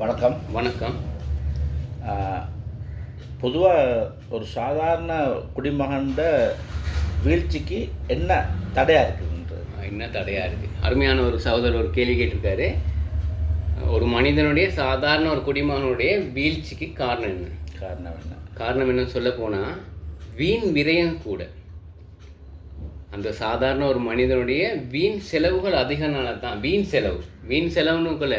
வணக்கம். வணக்கம். பொதுவாக ஒரு சாதாரண குடிமகன்ட வீழ்ச்சிக்கு என்ன தடையாக இருக்குன்றது என்ன தடையாக இருக்குது அருமையான ஒரு சகோதரர் ஒரு கேள்வி கேட்டிருக்காரு. ஒரு மனிதனுடைய சாதாரண ஒரு குடிமகனுடைய வீழ்ச்சிக்கு காரணம் என்ன? காரணம் என்ன? காரணம் என்னன்னு சொல்ல போனால் வீண் விரயம் கூட. அந்த சாதாரண ஒரு மனிதனுடைய வீண் செலவுகள் அதிகனால தான் வீண் செலவு. வீண் செலவுனுக்குள்ள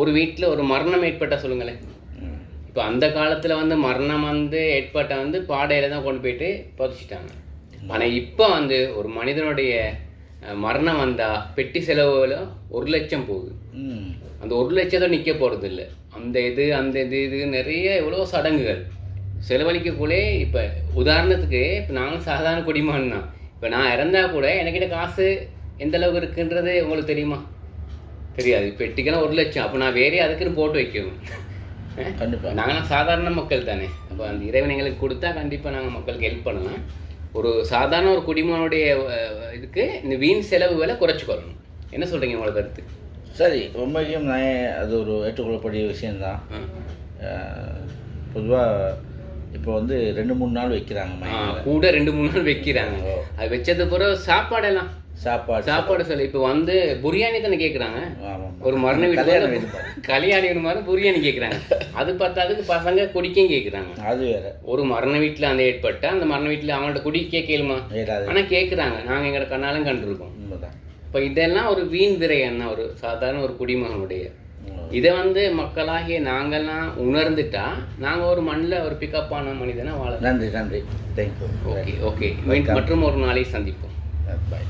ஒரு வீட்டில் ஒரு மரணம் ஏற்பட்டால் சொல்லுங்களேன். இப்போ அந்த காலத்தில் வந்து மரணம் வந்து ஏற்பட்ட வந்து பாடையில் தான் கொண்டு போயிட்டு புதைச்சிட்டாங்க. ஆனால் இப்போ வந்து ஒரு மனிதனுடைய மரணம் வந்தால் பெட்டி செலவுல ஒரு லட்சம் போகுது. அந்த ஒரு லட்சத்தை நிற்க போகிறது இல்லை அந்த இது அந்த இது இது நிறைய எவ்வளோ சடங்குகள். செலவழிக்கக்குள்ளே இப்போ உதாரணத்துக்கு இப்போ நானும் சாதாரண குடிமகன் தான். இப்போ நான் இறந்தா கூட என்கிட்ட காசு எந்த அளவுக்கு இருக்குன்றது உங்களுக்கு தெரியுமா? தெரியாது. பெட்டிக்கெல்லாம் ஒரு லட்சம். அப்போ நான் வேறே அதுக்குன்னு போட்டு வைக்கணும். கண்டிப்பாக நாங்களாம் சாதாரண மக்கள் தானே. அப்போ அந்த இறைவன் எங்களுக்கு கொடுத்தா கண்டிப்பாக நாங்கள் மக்களுக்கு ஹெல்ப் பண்ணலாம். ஒரு சாதாரண ஒரு குடிமகனுடைய அஹ், இதுக்கு இந்த வீண் செலவுகளை குறைச்சிக்கொள்ளணும் என்ன சொல்கிறீங்க உங்களோட கருத்து? சரி உண்மைக்கும் நான் அது ஒரு ஏற்றுக்கொள்ளக்கூடிய விஷயந்தான். பொதுவாக இப்போ வந்து ரெண்டு மூணு நாள் வைக்கிறாங்க கூட ரெண்டு மூணு நாள் வைக்கிறாங்க. அது வச்சது பிறகு சாப்பாடெல்லாம். சாப்பாடு சாப்பாடு சொல்லி இப்போ வந்து பிரியாணி தானே கேட்குறாங்க ஒரு மரண கல்யாண வீட்டு வீடு பாரு. கல்யாணி மாதிரி பிரியாணி கேட்குறாங்க அது பத்தாதுக்கு பசங்க குடிக்கவும் கேட்குறாங்க அது வேற. ஒரு மரண வீட்டில் அந்த ஏற்பட்ட அந்த மரண வீட்டில் அவங்கள்ட்ட குடிக்க கேளுமா ஏறாது ஆனால் கேட்குறாங்க நாங்கள் எங்களோட கண்ணாலும் கண்டிருக்கோம். இப்போ இதெல்லாம் ஒரு வீண் விரயம் தான் ஒரு சாதாரண ஒரு குடிமகனுடைய. இதை வந்து மக்களாகிய நாங்கள்லாம் உணர்ந்துட்டா நாங்கள் ஒரு மண்ணில் ஒரு பிக்கப்பான மனிதனா வாழலாம். நன்றி நன்றி. தேங்க்யூ ஓகே ஓகே மற்றும் ஒரு நாளை சந்திப்போம். பாய்